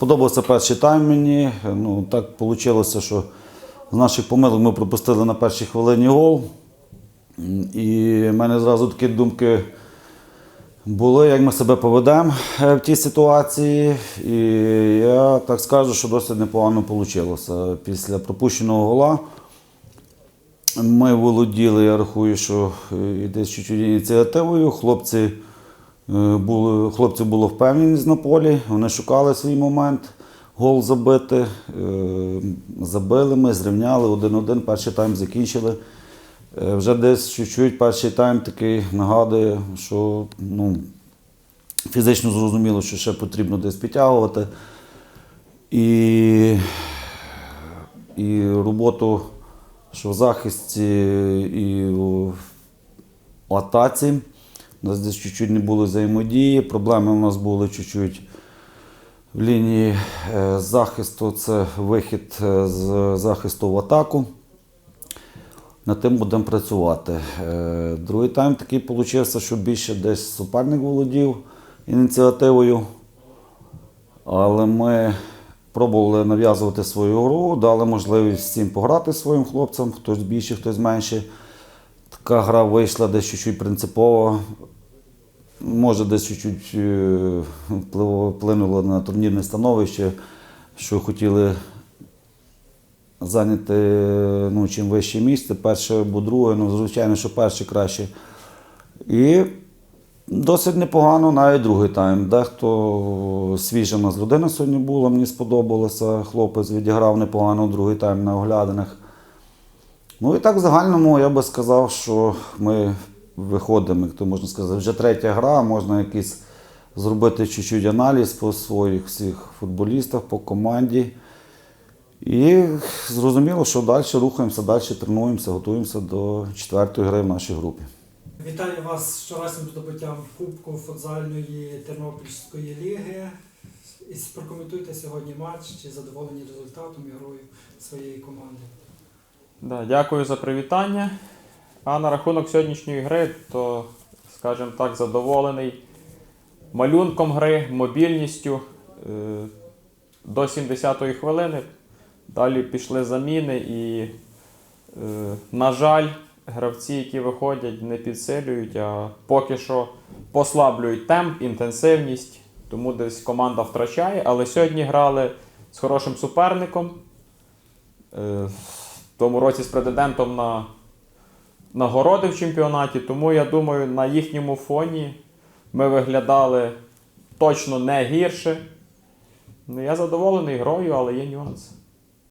Сподобався перший тайм мені. Ну, так вийшло, що з наших помилок ми пропустили на першій хвилині гол. І в мене зразу такі думки були, як ми себе поведемо е, в тій ситуації. І я так скажу, що досить непогано вийшло. Після пропущеного гола ми володіли, я рахую, що е, і десь чуть-чуть ініціативою. Хлопці були, хлопці були впевненість на полі, вони шукали свій момент, гол забити. Е, Забили ми, зрівняли один-один, перший тайм закінчили. Е, Вже десь чуть-чуть перший тайм такий нагадує, що ну, фізично зрозуміло, що ще потрібно десь підтягувати. І, і роботу, що в захисті, і в атаці. У нас десь чуть-чуть не було взаємодії. Проблеми у нас були чуть-чуть в лінії е, захисту. Це вихід е, з захисту в атаку. Над тим будемо працювати. Е, Другий тайм такий вийшов, що більше десь суперник володів ініціативою. Але ми пробували нав'язувати свою гру, дали можливість всім пограти своїм хлопцям, хтось більше, хтось менше. Така гра вийшла десь чуть-чуть принципова. Може, десь чуть-чуть е, вплинуло на турнірне становище, що хотіли зайняти ну, чим вище місце, перше або друге, ну, звичайно, що перше краще. І досить непогано навіть другий тайм. Дехто свіжа у нас людина сьогодні була, мені сподобалося. Хлопець відіграв непогано другий тайм на оглядинах. Ну і так в загальному я би сказав, що ми виходимо, як то можна сказати, вже третя гра, можна якийсь зробити чуть-чуть аналіз по своїх всіх футболістах, по команді. І зрозуміло, що далі рухаємося, далі тренуємося, готуємося до четвертої гри в нашій групі. Вітаю вас з щоразним здобуттям Кубку футзальної Тернопільської ліги. І прокоментуйте сьогодні матч, чи задоволені результатом і грою своєї команди. Да, дякую за привітання. А на рахунок сьогоднішньої гри, то, скажімо так, задоволений малюнком гри, мобільністю е, до 70-ї хвилини. Далі пішли заміни і, е, на жаль, гравці, які виходять, не підсилюють, а поки що послаблюють темп, інтенсивність, тому десь команда втрачає. Але сьогодні грали з хорошим суперником. Тому році з претендентом на нагороди в чемпіонаті, тому я думаю, на їхньому фоні ми виглядали точно не гірше. Ну, я задоволений грою, але є нюанси.